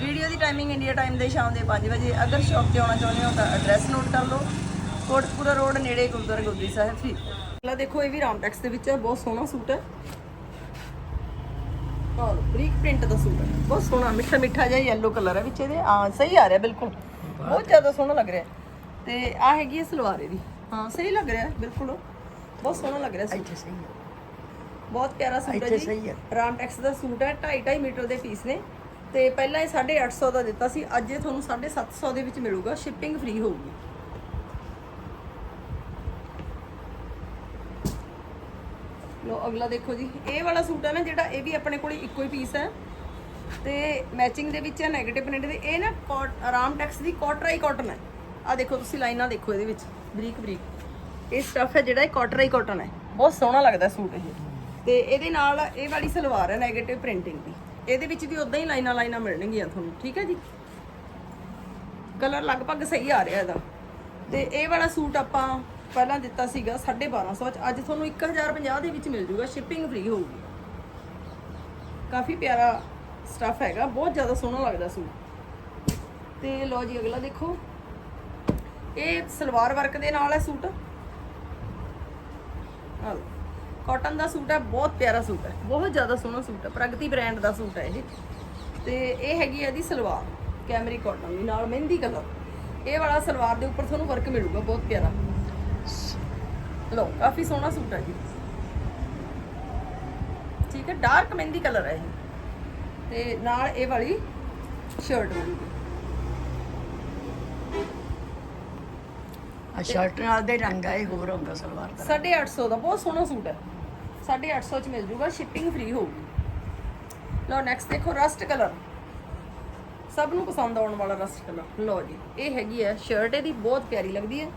Video ਦੀ timing India time ਦੇ ਸ਼ਾਮ ਦੇ 5 ਵਜੇ। ਅਗਰ ਸ਼ੌਪ ਤੇ ਆਉਣਾ ਚਾਹੁੰਦੇ ਹੋ ਤਾਂ ਐਡਰੈਸ ਨੋਟ ਕਰ ਲਓ। ਕੋਟਪੂਰਾ ਰੋਡ ਨੇੜੇ ਗੁਰਦੁਆਰਾ ਗੋਦਰੀ ਸਾਹਿਬ ਫਰੀਦ ਅਗਲਾ ਦੇਖੋ ਇਹ ਵੀ ਰਾਮਟੈਕਸ ਦੇ ਵਿੱਚ ਹੈ। ਬਹੁਤ ਸੋਹਣਾ ਸੂਟ ਹੈ। ਹਾਂ ਬਰੀਕ ਪ੍ਰਿੰਟ ਦਾ ਸੂਟ ਹੈ। ਬਹੁਤ ਸੋਹਣਾ ਮਿੱਠਾ ਮਿੱਠਾ ਜਿਹਾ ਯੈਲੋ ਕਲਰ ਹੈ ਵਿੱਚ ਇਹਦੇ। ਹਾਂ ਸਹੀ ਆ ਰਿਹਾ ਬਿਲਕੁਲ। ਬਹੁਤ ਜ਼ਿਆਦਾ ਸੋਹਣਾ ਲੱਗ ਰਿਹਾ। ਤੇ ਆ ਹੈਗੀ ਹੈ ਸਲਵਾਰ ਇਹਦੀ। ਹਾਂ ਸਹੀ ਲੱਗ ਰਿਹਾ ਬਿਲਕੁਲ। ਬਹੁਤ ਸੋਹਣਾ ਲੱਗ ਰਿਹਾ ਸੂਟ ਸਹੀ ਹੈ। ਬਹੁਤ ਪਿਆਰਾ ਸੂਟ ਹੈ ਜੀ। ਸਹੀ ਹੈ। ਰਾਮਟੈਕਸ ਦਾ ਸੂਟ ਹੈ। 2.5 2.5 ਮੀਟਰ ਦੇ ਪੀਸ ਨੇ। ਤੇ ਪਹਿਲਾਂ ਇਹ 850 ਦਾ ਦਿੱਤਾ ਸੀ, ਅੱਜ ਇਹ ਤੁਹਾਨੂੰ 750 ਦੇ ਵਿੱਚ ਮਿਲੂਗਾ ਸ਼ਿਪਿੰਗ ਫ੍ਰੀ ਹੋਊਗੀ। ਲੋ ਅਗਲਾ ਦੇਖੋ ਜੀ, ਇਹ ਵਾਲਾ ਸੂਟ ਹੈ ਨਾ, ਜਿਹੜਾ ਇਹ ਵੀ ਆਪਣੇ ਕੋਲ ਇੱਕੋ ਹੀ ਪੀਸ ਹੈ। ਤੇ ਮੈਚਿੰਗ ਦੇ ਵਿੱਚ ਹੈ 네ਗੇਟਿਵ ਪ੍ਰਿੰਟ ਦੇ, ਇਹ ਨਾ ਕੋਟ ਰਾਮਟੈਕਸ ਦੀ ਕੋਟਰਾਈ ਕਾਟਨ ਹੈ। ਆ ਦੇਖੋ ਤੁਸੀਂ ਲਾਈਨਾਂ ਦੇਖੋ ਇਹਦੇ ਵਿੱਚ, ਬਰੀਕ ਬਰੀਕ। ਇਹ ਸਟਫ ਹੈ ਜਿਹੜਾ ਇਹ ਕੋਟਰਾਈ ਕਾਟਨ ਹੈ। ਬਹੁਤ ਸੋਹਣਾ ਲੱਗਦਾ ਸੂਟ ਇਹ। ਤੇ ਇਹਦੇ ਨਾਲ ਇਹ ਵਾਲੀ ਸਲਵਾਰ ਹੈ 네ਗੇਟਿਵ ਪ੍ਰਿੰਟਿੰਗ ਦੀ। ਇਹਦੇ ਵਿੱਚ ਵੀ ਉਦਾਂ ਹੀ ਲਾਈਨਾਂ ਲਾਈਨਾਂ ਮਿਲਣਗੀਆਂ ਤੁਹਾਨੂੰ, ਠੀਕ ਹੈ ਜੀ? ਕਲਰ ਲਗਭਗ ਸਹੀ ਆ ਰਿਹਾ ਇਹਦਾ। ਤੇ ਇਹ ਵਾਲਾ ਸੂਟ ਆਪਾਂ ਪਹਿਲਾਂ ਦਿੱਤਾ ਸੀਗਾ 1250 ਚ। ਅੱਜ ਤੁਹਾਨੂੰ 1050 ਦੇ ਵਿੱਚ ਮਿਲ ਜੂਗਾ ਸ਼ਿਪਿੰਗ ਫ੍ਰੀ ਹੋਊਗੀ। ਕਾਫੀ ਪਿਆਰਾ ਸਟਫ ਹੈਗਾ, ਬਹੁਤ ਜ਼ਿਆਦਾ ਸੋਹਣਾ ਲੱਗਦਾ ਸੂਟ। ਤੇ ਲਓ ਜੀ, ਅਗਲਾ ਦੇਖੋ। ਇਹ ਸਲਵਾਰ ਵਰਕ ਦੇ ਨਾਲ ਹੈ ਸੂਟ। ਆ ਕਾਟਨ ਦਾ ਸੂਟ ਹੈ ਬਹੁਤ ਪਿਆਰਾ ਸੂਟ ਹੈ। ਬਹੁਤ ਜ਼ਿਆਦਾ ਸੋਹਣਾ ਸੂਟ ਹੈ ਪ੍ਰਗਤੀ ਬ੍ਰਾਂਡ ਦਾ ਸੂਟ ਹੈ ਇਹ। ਤੇ ਇਹ ਹੈਗੀ ਹੈ ਇਹਦੀ ਸਲਵਾਰ ਕੈਮਰੀ ਕਾਟਨ ਦੀ ਨਾਲ ਮਹਿੰਦੀ ਕਲਰ। ਇਹ ਵਾਲਾ ਸਲਵਾਰ ਦੇ ਉੱਪਰ ਤੁਹਾਨੂੰ ਵਰਕ ਮਿਲੂਗਾ ਬਹੁਤ ਪਿਆਰਾ। ਲੋ ਕਾਫੀ ਸੋਹਣਾ ਸੂਟ ਹੈ ਜੀ। ਠੀਕ ਹੈ ਡਾਰਕ ਮਹਿੰਦੀ ਕਲਰ ਹੈ ਇਹ। ਤੇ ਨਾਲ ਇਹ ਵਾਲੀ ਸ਼ਰਟ ਮਿਲੂਗੀ। ਆ ਸ਼ਰਟ ਨਾਲ ਦੇ ਰੰਗ ਆ ਇਹ ਹੋਰ ਹੁੰਦਾ ਸਲਵਾਰ ਦਾ। 850 ਦਾ ਬਹੁਤ ਸੋਹਣਾ ਸੂਟ ਹੈ। 850 ਚ ਮਿਲ ਜੂਗਾ ਸ਼ਿਪਿੰਗ ਫ੍ਰੀ ਹੋਊਗੀ। ਲਓ ਨੈਕਸਟ ਦੇਖੋ ਰਸਟ ਕਲਰ ਸਭ ਨੂੰ ਪਸੰਦ ਆਉਣ ਵਾਲਾ ਰਸਟ ਕਲਰ ਲਓ ਜੀ ਇਹ ਹੈਗੀ ਹੈ ਸ਼ਰਟ ਇਹਦੀ ਬਹੁਤ ਪਿਆਰੀ ਲੱਗਦੀ ਹੈ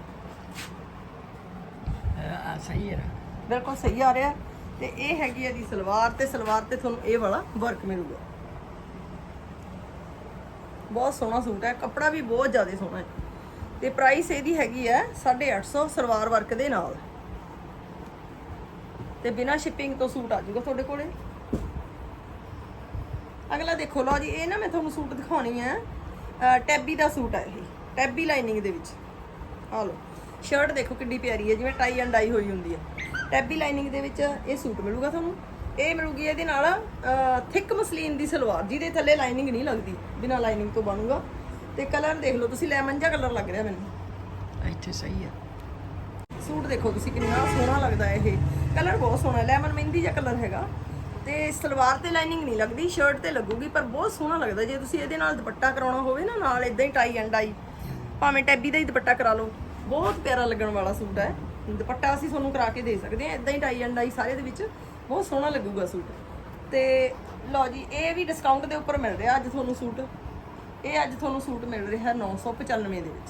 ਆ ਸਹੀ ਹੈ ਬਿਲਕੁਲ ਸਹੀ ਆ ਰਿਹਾ। ਤੇ ਇਹ ਹੈਗੀ ਹੈ ਦੀ ਸਲਵਾਰ ਤੇ ਸਲਵਾਰ ਤੇ ਤੁਹਾਨੂੰ ਇਹ ਵਾਲਾ ਵਰਕ ਮਿਲੂਗਾ। ਬਹੁਤ ਸੋਹਣਾ ਸੂਟ ਹੈ ਕੱਪੜਾ ਵੀ ਬਹੁਤ ਜ਼ਿਆਦਾ ਸੋਹਣਾ ਹੈ। ਤੇ ਪ੍ਰਾਈਸ ਇਹਦੀ ਹੈਗੀ ਹੈ 850 ਸਲਵਾਰ ਵਰਕ ਦੇ ਨਾਲ। ਤੇ ਬਿਨਾ ਸ਼ਿਪਿੰਗ ਤੋਂ ਸੂਟ ਆ ਜਾਊਗਾ ਤੁਹਾਡੇ ਕੋਲੇ। ਅਗਲਾ ਦੇਖੋ ਲਓ ਜੀ ਇਹ ਨਾ ਮੈਂ ਤੁਹਾਨੂੰ ਸੂਟ ਦਿਖਾਉਣੀ ਅਹ ਟੈਬੀ ਦਾ ਸੂਟ ਹੈ ਇਹ ਟੈਬੀ ਲਾਈਨਿੰਗ ਦੇ ਵਿੱਚ। ਆ ਲਓ ਸ਼ਰਟ ਦੇਖੋ ਕਿੰਨੀ ਪਿਆਰੀ ਹੈ ਜਿਵੇਂ ਟਾਈ ਐਂਡ ਡਾਈ ਹੋਈ ਹੁੰਦੀ ਹੈ ਟੈਬੀ ਲਾਈਨਿੰਗ ਦੇ ਵਿੱਚ ਇਹ ਸੂਟ ਮਿਲੂਗਾ ਤੁਹਾਨੂੰ। ਇਹ ਮਿਲੂਗੀ ਇਹਦੇ ਨਾਲ ਥਿਕ ਮਸਲੀਨ ਦੀ ਸਲਵਾਰ ਜਿਹਦੇ ਥੱਲੇ ਲਾਈਨਿੰਗ ਨਹੀਂ ਲੱਗਦੀ ਬਿਨਾ ਲਾਈਨਿੰਗ ਤੋਂ ਬਣੂਗਾ। ਤੇ ਕਲਰ ਦੇਖ ਲਓ ਤੁਸੀਂ ਲੈਮਨ ਜਿਹਾ ਕਲਰ ਲੱਗ ਰਿਹਾ ਮੈਨੂੰ। ਇੱਥੇ ਸਹੀ ਹੈ ਸੂਟ ਦੇਖੋ ਤੁਸੀਂ ਕਿੰਨਾ ਸੋਹਣਾ ਲੱਗਦਾ ਇਹ। ਕਲਰ ਬਹੁਤ ਸੋਹਣਾ, ਲੈਮਨ ਮਹਿੰਦੀ ਜਿਹਾ ਕਲਰ ਹੈਗਾ। ਤੇ ਸਲਵਾਰ ਤੇ ਲਾਈਨਿੰਗ ਨਹੀਂ ਲੱਗਦੀ, ਸ਼ਰਟ ਤੇ ਲੱਗੂਗੀ, ਪਰ ਬਹੁਤ ਸੋਹਣਾ ਲੱਗਦਾ। ਜੇ ਤੁਸੀਂ ਇਹਦੇ ਨਾਲ ਦੁਪੱਟਾ ਕਰਾਉਣਾ ਹੋਵੇ ਨਾ, ਨਾਲ ਇਦਾਂ ਹੀ ਟਾਈ ਐਂਡ ਆਈ ਭਾਵੇਂ ਟੈਬੀ ਦਾ ਹੀ ਦੁਪੱਟਾ ਕਰਾ ਲਓ, ਬਹੁਤ ਪਿਆਰਾ ਲੱਗਣ ਵਾਲਾ ਸੂਟ ਹੈ। ਦੁਪੱਟਾ ਅਸੀਂ ਤੁਹਾਨੂੰ ਕਰਾ ਕੇ ਦੇ ਸਕਦੇ ਹਾਂ ਇਦਾਂ ਹੀ ਟਾਈ ਐਂਡ ਆਈ ਸਾਰੇ ਦੇ ਵਿੱਚ ਬਹੁਤ ਸੋਹਣਾ ਲੱਗੂਗਾ ਸੂਟ। ਤੇ ਲਓ ਜੀ, ਇਹ ਵੀ ਡਿਸਕਾਊਂਟ ਦੇ ਉੱਪਰ ਮਿਲ ਰਿਹਾ ਅੱਜ ਤੁਹਾਨੂੰ ਸੂਟ। ਇਹ ਅੱਜ ਤੁਹਾਨੂੰ ਸੂਟ ਮਿਲ ਰਿਹਾ 995 ਦੇ ਵਿੱਚ।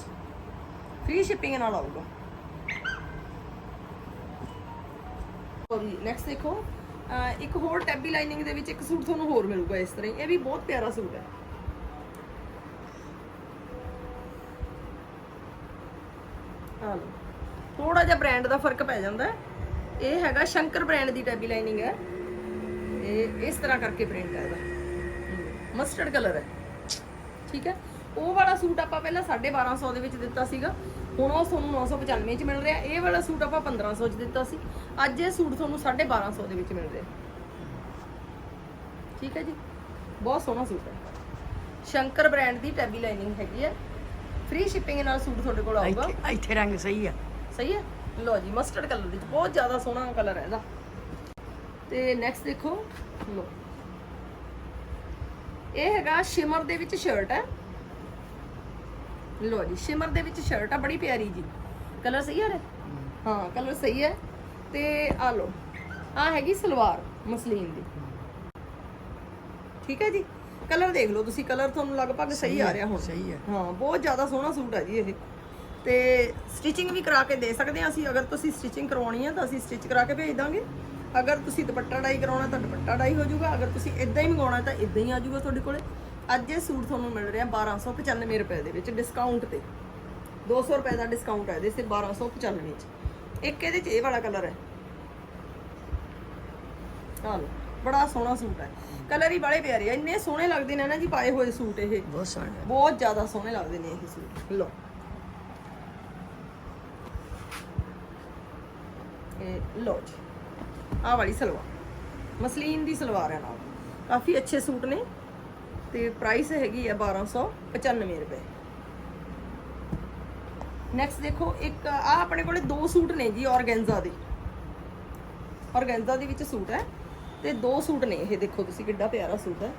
ਫ੍ਰੀ ਸ਼ਿਪਿੰਗ ਨਾਲ ਆਊਗਾ। ਨੈਕਸਟ ਦੇਖੋ ਇੱਕ ਹੋਰ ਟੈਬੀ ਲਾਈਨਿੰਗ ਦੇ ਵਿੱਚ ਇੱਕ ਸੂਟ ਤੁਹਾਨੂੰ ਹੋਰ ਮਿਲੂਗਾ ਇਸ ਤਰ੍ਹਾਂ ਹੀ। ਇਹ ਵੀ ਬਹੁਤ ਪਿਆਰਾ ਸੂਟ ਹੈ। ਆ ਥੋੜਾ ਜਿਹਾ ਬ੍ਰਾਂਡ ਦਾ ਫ਼ਰਕ ਪੈ ਜਾਂਦਾ। ਇਹ ਹੈਗਾ ਸ਼ੰਕਰ ਬ੍ਰਾਂਡ ਦੀ ਟੈਬੀ ਲਾਈਨਿੰਗ ਹੈ। ਇਹ ਇਸ ਤਰ੍ਹਾਂ ਕਰਕੇ ਪ੍ਰਿੰਟ ਹੈ ਇਹਦਾ। ਮਸਟਰਡ ਕਲਰ ਹੈ। ਠੀਕ ਹੈ? ਉਹ ਵਾਲਾ ਸੂਟ ਆਪਾਂ ਪਹਿਲਾਂ 1250 ਦੇ ਵਿੱਚ ਦਿੱਤਾ ਸੀਗਾ। ਹੁਣ ਉਹ ਤੁਹਾਨੂੰ 995 ਚ ਮਿਲ ਰਿਹਾ। ਇਹ ਵਾਲਾ ਸੂਟ ਆਪਾਂ 1500 ਚ ਦਿੱਤਾ ਸੀ। ਅੱਜ ਇਹ ਸੂਟ ਤੁਹਾਨੂੰ 1250 ਦੇ ਵਿੱਚ ਮਿਲ ਰਿਹਾ। ਠੀਕ ਹੈ ਜੀ? ਬਹੁਤ ਸੋਹਣਾ ਸੂਟ ਹੈ। ਸ਼ੰਕਰ ਬ੍ਰਾਂਡ ਦੀ ਟੈਬੀ ਲਾਈਨਿੰਗ ਹੈਗੀ ਹੈ। ਫ੍ਰੀ ਸ਼ਿਪਿੰਗ ਨਾਲ ਸੂਟ ਤੁਹਾਡੇ ਕੋਲ ਆਊਗਾ। ਇੱਥੇ ਇੱਥੇ ਰੰਗ ਸਹੀ ਹੈ ਸਹੀ ਹੈ? ਲਓ ਜੀ ਮਸਟਰਡ ਕਲਰ ਵਿੱਚ ਬਹੁਤ ਜ਼ਿਆਦਾ ਸੋਹਣਾ ਕਲਰ ਹੈ ਇਹਦਾ। ਤੇ ਨੈਕਸਟ ਦੇਖੋ। ਲਓ। ਇਹ ਹੈਗਾ ਸ਼ਿਮਰ ਦੇ ਵਿੱਚ ਸ਼ਰਟ ਹੈ। ਲਓ ਜੀ ਸ਼ਿਮਰ ਦੇ ਵਿੱਚ ਸ਼ਰਟ ਆ ਬੜੀ ਪਿਆਰੀ ਜੀ। ਕਲਰ ਸਹੀ ਹੈ ਹਾਂ ਕਲਰ ਸਹੀ ਹੈ ਤੇ ਆ ਲਓ ਆ ਹੈਗੀ ਸਲਵਾਰ ਮਸਲੀਨ ਦੀ। ਠੀਕ ਹੈ ਜੀ? ਕਲਰ ਦੇਖ ਲਓ ਤੁਸੀਂ ਕਲਰ ਤੁਹਾਨੂੰ ਲਗਭਗ ਸਹੀ ਆ ਰਿਹਾ ਹੁਣ। ਸਹੀ ਹੈ ਹਾਂ ਬਹੁਤ ਜ਼ਿਆਦਾ ਸੋਹਣਾ ਸੂਟ ਹੈ ਜੀ ਇਹ। ਤੇ ਸਟਿਚਿੰਗ ਵੀ ਕਰਾ ਕੇ ਦੇ ਸਕਦੇ ਹਾਂ ਅਸੀਂ। ਅਗਰ ਤੁਸੀਂ ਸਟਿਚਿੰਗ ਕਰਵਾਉਣੀ ਹੈ ਤਾਂ ਅਸੀਂ ਸਟਿਚ ਕਰਾ ਕੇ ਭੇਜ ਦਾਂਗੇ। ਅਗਰ ਤੁਸੀਂ ਦੁਪੱਟਾ ਡਾਈ ਕਰਾਉਣਾ ਤਾਂ ਦੁਪੱਟਾ ਡਾਈ ਹੋ ਜਾਊਗਾ। ਅਗਰ ਤੁਸੀਂ ਇਦਾਂ ਹੀ ਮੰਗਵਾਉਣਾ ਤਾਂ ਇਦਾਂ ਹੀ ਆ ਜਾਊਗਾ ਤੁਹਾਡੇ ਕੋਲੇ। ਅੱਜ ਇਹ ਸੂਟ ਤੁਹਾਨੂੰ ਮਿਲ ਰਿਹਾ 1295 ਰੁਪਏ ਦੇ ਵਿੱਚ ਡਿਸਕਾਊਂਟ ਤੇ। 200 ਰੁਪਏ ਦਾ ਡਿਸਕਾਊਂਟ ਹੈ ਇਹਦੇ ਤੇ 1295 ਚ। ਇੱਕ ਇਹਦੇ ਚ ਇਹ ਵਾਲਾ ਕਲਰ ਹੈ। ਲਓ ਬੜਾ ਸੋਹਣਾ ਸੂਟ ਹੈ। ਕਲਰ ਹੀ ਬੜੇ ਪਿਆਰੇ ਆ ਇੰਨੇ ਸੋਹਣੇ ਲੱਗਦੇ ਨੇ ਨਾ ਜੀ ਪਾਏ ਹੋਏ ਸੂਟ ਇਹ। ਬਹੁਤ ਸੋਹਣਾ ਬਹੁਤ ਜ਼ਿਆਦਾ ਸੋਹਣੇ ਲੱਗਦੇ ਨੇ ਇਹ ਸੂਟ। ਲਓ। ਇਹ ਲਓ ਜੀ। ਆਹ ਵਾਲੀ ਸਲਵਾਰ। ਮਸਲੀਨ ਦੀ ਸਲਵਾਰ ਹੈ ਨਾਲ। ਕਾਫੀ ਅੱਛੇ ਸੂਟ ਨੇ। ਤੇ ਪ੍ਰਾਈਸ ਹੈਗੀ ਹੈ 1295 ਰੁਪਏ। ਨੈਕਸਟ ਦੇਖੋ ਇੱਕ ਆ ਆਪਣੇ ਕੋਲੇ ਦੋ ਸੂਟ ਨੇ ਜੀ ਔਰਗੈਂਜ਼ਾ ਦੇ। ਔਰਗੈਂਜ਼ਾ ਦੇ ਵਿੱਚ ਸੂਟ ਹੈ ਤੇ ਦੋ ਸੂਟ ਨੇ ਇਹ ਦੇਖੋ ਤੁਸੀਂ ਕਿੱਡਾ ਪਿਆਰਾ ਸੂਟ ਹੈ।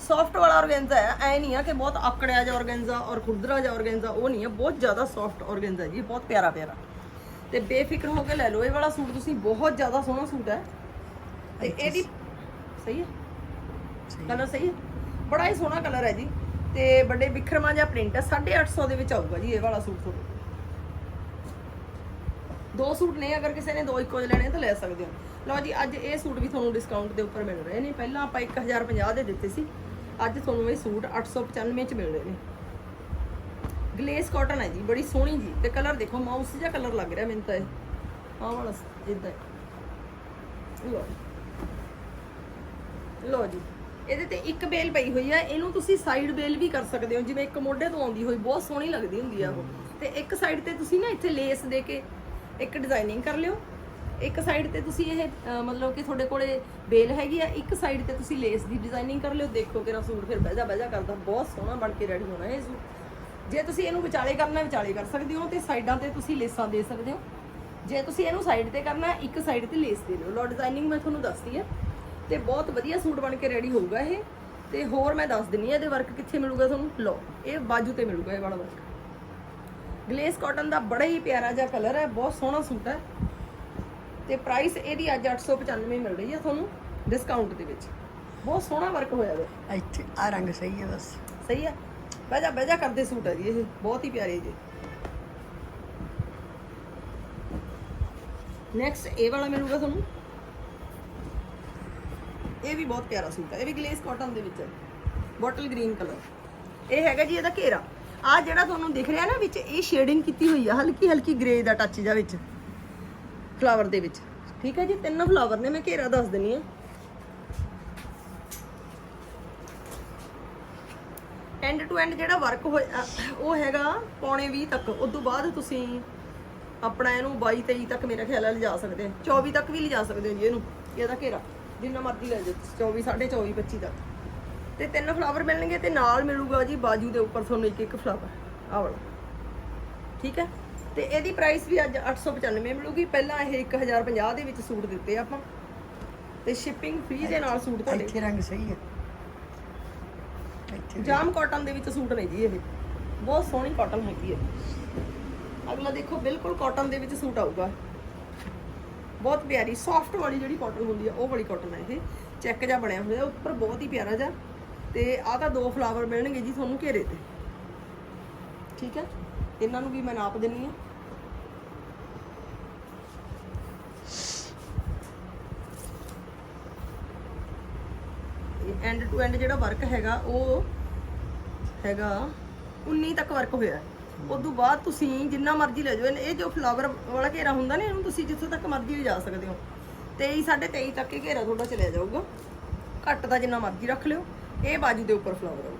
ਸੌਫਟ ਵਾਲਾ ਔਰਗੈਂਜ਼ਾ ਹੈ ਐ ਨਹੀਂ ਆ ਕਿ ਬਹੁਤ ਆਕੜਿਆ ਜਿਹਾ ਔਰਗੈਂਜ਼ਾ ਔਰ ਖੁਰਦਰਾ ਜਿਹਾ ਔਰਗੈਂਜ਼ਾ ਉਹ ਨਹੀਂ ਹੈ ਬਹੁਤ ਜ਼ਿਆਦਾ ਸੌਫਟ ਔਰਗੈਂਜ਼ਾ ਜੀ ਬਹੁਤ ਪਿਆਰਾ ਪਿਆਰਾ। ਤੇ ਬੇਫਿਕਰ ਹੋ ਕੇ ਲੈ ਲਓ ਇਹ ਵਾਲਾ ਸੂਟ ਤੁਸੀਂ ਬਹੁਤ ਜ਼ਿਆਦਾ ਸੋਹਣਾ ਸੂਟ ਹੈ। ਤੇ ਇਹਦੀ ਸਹੀ ਹੈ। ਕਲਰ ਸਹੀ ਹੈ। ਬੜਾ ਹੀ ਸੋਹਣਾ ਕਲਰ ਹੈ ਜੀ। ਤੇ ਵੱਡੇ ਵਿਖਰਮਾ ਜਿਹਾ ਪ੍ਰਿੰਟ ਹੈ। 850 ਦੇ ਵਿੱਚ ਆਊਗਾ ਜੀ ਇਹ ਵਾਲਾ ਸੂਟ ਤੁਹਾਨੂੰ ਦੋ ਸੂਟ ਨੇ, ਅਗਰ ਕਿਸੇ ਨੇ ਦੋ ਇੱਕੋ ਜਿਹੇ ਲੈਣੇ ਤਾਂ ਲੈ ਸਕਦੇ ਹੋ। ਲਓ ਜੀ, ਅੱਜ ਇਹ ਸੂਟ ਵੀ ਤੁਹਾਨੂੰ ਡਿਸਕਾਊਂਟ ਦੇ ਉੱਪਰ ਮਿਲ ਰਹੇ ਨੇ। ਪਹਿਲਾਂ ਆਪਾਂ 1050 ਦੇ ਦਿੱਤੇ ਸੀ। ਅੱਜ ਤੁਹਾਨੂੰ ਇਹ ਸੂਟ 895 ਚ ਮਿਲ ਰਹੇ ਨੇ। ਗਲੇਸ ਕਾਟਨ ਹੈ ਜੀ, ਬੜੀ ਸੋਹਣੀ ਜੀ। ਤੇ ਕਲਰ ਦੇਖੋ ਮਾਊਸ ਜਿਹਾ ਕਲਰ ਲੱਗ ਰਿਹਾ ਮੈਨੂੰ ਤਾਂ ਇਹ। ਆਹ ਵਾਲਾ ਇਦਾਂ ਲਓ ਲਓ ਜੀ। ਇਹਦੇ ਤੇ ਇੱਕ ਬੇਲ ਪਈ ਹੋਈ ਆ, ਇਹਨੂੰ ਤੁਸੀਂ ਸਾਈਡ ਬੇਲ ਵੀ ਕਰ ਸਕਦੇ ਹੋ, ਜਿਵੇਂ ਇੱਕ ਮੋਢੇ ਤੋਂ ਆਉਂਦੀ ਹੋਈ, ਬਹੁਤ ਸੋਹਣੀ ਲੱਗਦੀ ਹੁੰਦੀ ਆ ਉਹ। ਤੇ ਇੱਕ ਸਾਈਡ ਤੇ ਤੁਸੀਂ ਨਾ ਇੱਥੇ ਲੇਸ ਦੇ ਕੇ ਇੱਕ ਡਿਜ਼ਾਈਨਿੰਗ ਕਰ ਲਿਓ। ਇੱਕ ਸਾਈਡ ਤੇ ਤੁਸੀਂ ਇਹ ਮਤਲਬ ਕਿ ਤੁਹਾਡੇ ਕੋਲੇ ਬੇਲ ਹੈਗੀ ਆ, ਇੱਕ ਸਾਈਡ ਤੇ ਤੁਸੀਂ ਲੇਸ ਦੀ ਡਿਜ਼ਾਈਨਿੰਗ ਕਰ ਲਿਓ। ਦੇਖੋ ਕਿਰਾ ਸੂਟ ਫਿਰ ਬਹਿਜਾ ਬਹਿਜਾ ਕਰਦਾ, ਬਹੁਤ ਸੋਹਣਾ ਬਣ ਕੇ ਰੈਡੀ ਹੋਣਾ ਇਹ ਸੂਟ। ਜੇ ਤੁਸੀਂ ਇਹਨੂੰ ਵਿਚਾਲੇ ਕਰਨਾ, ਵਿਚਾਲੇ ਕਰ ਸਕਦੇ ਹੋ ਤੇ ਸਾਈਡਾਂ ਤੇ ਤੁਸੀਂ ਲੇਸਾਂ ਦੇ ਸਕਦੇ ਹੋ। ਜੇ ਤੁਸੀਂ ਇਹਨੂੰ ਸਾਈਡ ਤੇ ਕਰਨਾ, ਇੱਕ ਸਾਈਡ ਤੇ ਲੇਸ ਦੇ ਦਿਓ। ਲੋ ਡਿਜ਼ਾਈਨਿੰਗ ਮੈਂ ਤੁਹਾਨੂੰ ਦੱਸਦੀ ਹੈ ਤੇ ਬਹੁਤ ਵਧੀਆ ਸੂਟ ਬਣ ਕੇ ਰੈਡੀ ਹੋਊਗਾ ਇਹ। ਤੇ ਹੋਰ ਮੈਂ ਦੱਸ ਦਿੰਨੀ ਆ ਇਹਦੇ ਵਰਕ ਕਿੱਥੇ ਮਿਲੂਗਾ ਤੁਹਾਨੂੰ? ਲੋ ਇਹ ਬਾਜੂ ਤੇ ਮਿਲੂਗਾ ਇਹ ਵਾਲਾ ਵਰਕ ਗਲੇਸ ਕਾਟਨ ਦਾ ਬੜਾ ਹੀ ਪਿਆਰਾ ਜਿਹਾ ਕਲਰ ਹੈ ਬਹੁਤ ਸੋਹਣਾ ਸੂਟ ਹੈ। ਤੇ ਪ੍ਰਾਈਸ ਇਹਦੀ ਅੱਜ 895 ਮਿਲ ਰਹੀ ਹੈ ਤੁਹਾਨੂੰ ਡਿਸਕਾਊਂਟ ਦੇ ਵਿੱਚ। ਬਹੁਤ ਸੋਹਣਾ ਵਰਕ ਹੋਇਆ ਹੈ ਇੱਥੇ ਆ ਰੰਗ ਸਹੀ ਹੈ ਬਸ। ਸਹੀ ਹੈ? ਬਹਿਜਾ ਬਹਿਜਾ ਕਰਦੇ ਸੂਟ ਹੈ ਜੀ ਇਹ। ਬਹੁਤ ਹੀ ਪਿਆਰੇ ਜੀ। ਨੈਕਸਟ ਇਹ ਵਾਲਾ ਮਿਲੂਗਾ ਤੁਹਾਨੂੰ। ਇਹ ਵੀ ਬਹੁਤ ਪਿਆਰਾ ਸੂਟ ਹੈ ਇਹ ਵੀ ਗਲੇਸ ਕਾਟਨ ਦੇ ਵਿੱਚ। ਹੈ ਬੋਟਲ ਗ੍ਰੀਨ ਕਲਰ ਇਹ ਹੈਗਾ ਜੀ ਇਹਦਾ ਘੇਰਾ। ਆ ਜਿਹੜਾ ਤੁਹਾਨੂੰ ਦਿਖ ਰਿਹਾ ਨਾ ਵਿੱਚ, ਇਹ ਸ਼ੇਡਿੰਗ ਕੀਤੀ ਹੋਈ ਆ। ਹਲਕੀ ਹਲਕੀ ਗ੍ਰੇ ਦਾ ਟੱਚ ਜਿਹਾ ਵਿੱਚ। ਫਲਾਵਰ ਦੇ ਵਿੱਚ। ਠੀਕ ਹੈ ਜੀ, ਤਿੰਨ ਫਲਾਵਰ ਨੇ, ਮੈਂ ਘੇਰਾ ਦੱਸ ਦਿੰਨੀ ਆ ਐਂਡ ਟੂ ਐਂਡ ਜਿਹੜਾ ਵਰਕ ਹੋਇਆ ਉਹ ਹੈਗਾ ਪੌਣੇ 20 ਤੱਕ। ਉਸ ਤੋਂ ਬਾਅਦ ਤੁਸੀਂ ਆਪਣਾ ਇਹਨੂੰ 22 23 ਤੱਕ ਮੇਰਾ ਖਿਆਲ ਹੈ ਲਿਜਾ ਸਕਦੇ ਹੋ। 24 ਤੱਕ ਵੀ ਲਿਜਾ ਸਕਦੇ ਹੋ ਜੀ ਇਹਨੂੰ। ਇਹਦਾ ਘੇਰਾ। ਜਿੰਨਾ ਮਰਜ਼ੀ ਲੈ ਜਾਓ ਤੁਸੀਂ, 24 24.5 25 ਤੱਕ। ਤੇ ਤਿੰਨ ਫਲਾਵਰ ਮਿਲਣਗੇ ਤੇ ਨਾਲ ਮਿਲੂਗਾ ਜੀ ਬਾਜੂ ਦੇ ਉੱਪਰ ਤੁਹਾਨੂੰ ਇੱਕ ਇੱਕ ਫਲਾਵਰ ਆਹ ਵਾਲਾ। ਠੀਕ ਹੈ? ਤੇ ਇਹਦੀ ਪ੍ਰਾਈਸ ਵੀ ਅੱਜ 895 ਮਿਲੂਗੀ। ਪਹਿਲਾਂ ਇਹ 1050 ਦੇ ਵਿੱਚ ਸੂਟ ਦਿੱਤੇ ਆਪਾਂ। ਤੇ ਸ਼ਿਪਿੰਗ ਫ੍ਰੀ ਦੇ ਨਾਲ ਸੂਟ ਤੁਹਾਡੇ। ਇੱਥੇ ਰੰਗ ਸਹੀ ਹੈ। ਇੱਥੇ ਜਾਮ ਕਾਟਨ ਦੇ ਵਿੱਚ ਸੂਟ ਨੇ ਜੀ ਇਹ। ਬਹੁਤ ਸੋਹਣੀ ਕਾਟਨ ਹੈਗੀ ਹੈ। ਅਗਲਾ ਦੇਖੋ ਬਿਲਕੁਲ ਕਾਟਨ ਦੇ ਵਿੱਚ ਸੂਟ ਆਊਗਾ। ਬਹੁਤ ਪਿਆਰੀ ਸੌਫਟ ਵਾਲੀ ਜਿਹੜੀ ਕਾਟਨ ਹੁੰਦੀ ਆ, ਉਹ ਵਾਲੀ ਕਾਟਨ ਹੈ ਇਹ। ਚੈੱਕ ਜਿਹਾ ਬਣਿਆ ਹੋਇਆ, ਉੱਪਰ ਬਹੁਤ ਹੀ ਪਿਆਰਾ ਜਿਹਾ। ਤੇ ਆਹ ਤਾਂ ਦੋ ਫਲਾਵਰ ਮਿਲਣਗੇ ਜੀ ਤੁਹਾਨੂੰ ਘੇਰੇ ਤੇ। ਠੀਕ ਹੈ ਇਹਨਾਂ ਨੂੰ ਵੀ ਮੈਂ ਨਾਪ ਦਿੰਨੀ ਆ। ਐਂਡ ਟੂ ਐਂਡ ਜਿਹੜਾ ਵਰਕ ਹੈਗਾ, ਉਹ ਹੈਗਾ 19 ਤੱਕ ਵਰਕ ਹੋਇਆ। ਹੈ। ਤੋਂ ਬਾਅਦ ਤੁਸੀਂ ਜਿੰਨਾ ਮਰਜ਼ੀ ਲੈ ਜਾਓ। ਇਹ- ਇਹ ਜੋ ਫਲਾਵਰ ਵਾਲਾ ਘੇਰਾ ਹੁੰਦਾ ਨਾ, ਇਹਨੂੰ ਤੁਸੀਂ ਜਿੱਥੋਂ ਤੱਕ ਮਰਜ਼ੀ ਲਿਜਾ ਸਕਦੇ ਹੋ। 23 23.5 ਤੱਕ ਇਹ ਘੇਰਾ ਤੁਹਾਡਾ ਚਲਿਆ ਜਾਊਗਾ। ਘੱਟ ਦਾ ਜਿੰਨਾ ਮਰਜ਼ੀ ਰੱਖ ਲਿਓ। ਇਹ ਬਾਜੂ ਦੇ ਉੱਪਰ ਫਲਾਵਰ ਆਊਗਾ।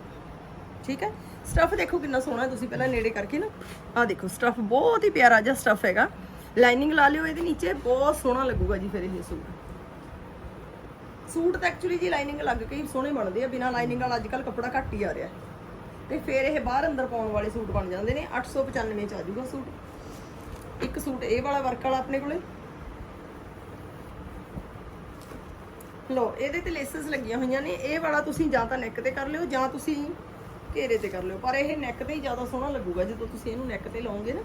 ਠੀਕ ਹੈ? ਸਟਫ ਦੇਖੋ ਕਿੰਨਾ ਸੋਹਣਾ ਹੈ ਤੁਸੀਂ ਪਹਿਲਾਂ ਨੇੜੇ ਕਰਕੇ ਨਾ। ਆਹ ਦੇਖੋ ਸਟਫ ਬਹੁਤ ਹੀ ਪਿਆਰਾ ਜਿਹਾ ਸਟਫ ਹੈਗਾ। ਲਾਈਨਿੰਗ ਲਾ ਲਿਓ, ਇਹਦੇ ਨੀਚੇ ਬਹੁਤ ਸੋਹਣਾ ਲੱਗੂਗਾ ਜੀ ਫਿਰ ਇਹ ਸੂਟ। ਸੂਟ ਤਾਂ ਐਕਚੁਅਲੀ ਜੀ ਲਾਈਨਿੰਗ ਲੱਗ ਕੇ ਹੀ ਸੋਹਣੇ ਬਣਦੇ ਆ, ਬਿਨਾ ਲਾਈਨਿੰਗ ਵਾਲਾ ਅੱਜ ਕੱਲ੍ਹ ਕੱਪੜਾ ਘੱਟ ਹੀ ਆ ਰਿਹਾ। ਤੇ ਫਿਰ ਇਹ ਬਾਹਰ ਅੰਦਰ ਪਾਉਣ ਵਾਲੇ ਸੂਟ ਬਣ ਜਾਂਦੇ ਨੇ 895 ਚ ਆ ਜਾਊਗਾ ਸੂਟ। ਇੱਕ ਸੂਟ ਇਹ ਵਾਲਾ ਵਰਕ ਵਾਲਾ ਆਪਣੇ ਕੋਲੇ। ਲੋ ਇਹਦੇ ਤੇ ਲੇਸਸ ਲੱਗੀਆਂ ਹੋਈਆਂ ਨੇ, ਇਹ ਵਾਲਾ ਤੁਸੀਂ ਜਾਂ ਤਾਂ ਨੈਕ ਤੇ ਕਰ ਲਿਓ, ਜਾਂ ਤੁਸੀਂ ਘੇਰੇ ਤੇ ਕਰ ਲਿਓ। ਪਰ ਇਹ ਨੈਕ ਤੇ ਹੀ ਜ਼ਿਆਦਾ ਸੋਹਣਾ ਲੱਗੂਗਾ, ਜਦੋਂ ਤੁਸੀਂ ਇਹਨੂੰ ਨੈਕ ਤੇ ਲਾਉਂਗੇ ਨਾ,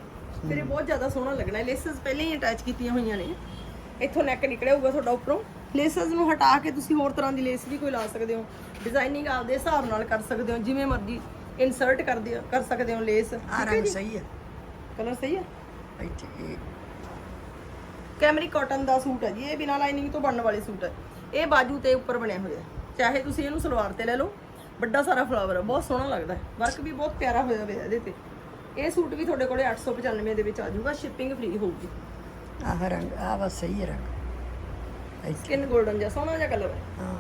ਫਿਰ ਇਹ ਬਹੁਤ ਜ਼ਿਆਦਾ ਸੋਹਣਾ ਲੱਗਣਾ। ਹੈ ਲੇਸਸ ਪਹਿਲਾਂ ਹੀ ਅਟੈਚ ਕੀਤੀਆਂ ਹੋਈਆਂ ਨੇ। ਇੱਥੋਂ ਨੈਕ ਨਿਕਲਿਆ ਹੋਊਗਾ ਤੁਹਾਡਾ ਉੱਪਰੋਂ। ਲੇਸਸ ਨੂੰ ਹਟਾ ਕੇ ਤੁਸੀਂ ਹੋਰ ਤਰ੍ਹਾਂ ਦੀ ਲੇਸ ਵੀ ਕੋਈ ਲਾ ਸਕਦੇ ਹੋ। ਡਿਜ਼ਾਈਨਿੰਗ ਆਪਦੇ ਹਿਸਾਬ ਨਾਲ ਕਰ ਸਕਦੇ ਹੋ, ਜਿਵੇਂ ਮਰਜ਼ੀ ਇਨਸਰਟ ਕਰਦੇ ਹੋ ਕਰ ਸਕਦੇ ਹੋ ਲੇਸ ਆ ਰੰਗ ਸਹੀ ਹੈ। ਕਲਰ ਸਹੀ ਹੈ? ਇੱਥੇ ਇਹ ਕੈਮਰਿਕ ਕਾਟਨ ਦਾ ਸੂਟ ਹੈ ਜੀ ਇਹ ਬਿਨਾਂ ਲਾਈਨਿੰਗ ਤੋਂ ਬਣਨ ਵਾਲੇ ਸੂਟ ਹੈ। ਇਹ ਬਾਜੂ ਤੇ ਉੱਪਰ ਬਣਿਆ ਹੋਇਆ ਚਾਹੇ ਤੁਸੀਂ ਇਹਨੂੰ ਸਲਵਾਰ ਤੇ ਲੈ ਲਓ ਵੱਡਾ ਸਾਰਾ ਫਲਾਵਰ ਹੈ ਬਹੁਤ ਸੋਹਣਾ ਲੱਗਦਾ ਹੈ। ਵਰਕ ਵੀ ਬਹੁਤ ਪਿਆਰਾ ਹੋਇਆ ਹੋਇਆ ਇਹਦੇ ਤੇ। ਇਹ ਸੂਟ ਵੀ ਤੁਹਾਡੇ ਕੋਲੇ 895 ਦੇ ਵਿੱਚ ਆ ਜਾਊਗਾ ਸ਼ਿਪਿੰਗ ਫ੍ਰੀ ਹੋਊਗੀ। ਆਹ ਰੰਗ ਆ ਬਸ ਸਹੀ ਹੈ ਰੰਗ। ਇੱਥੇ ਸਕਿਨ 골ਡਨ ਜਿਹਾ ਸੋਹਣਾ ਜਿਹਾ ਕਲਰ ਹੈ। ਹਾਂ।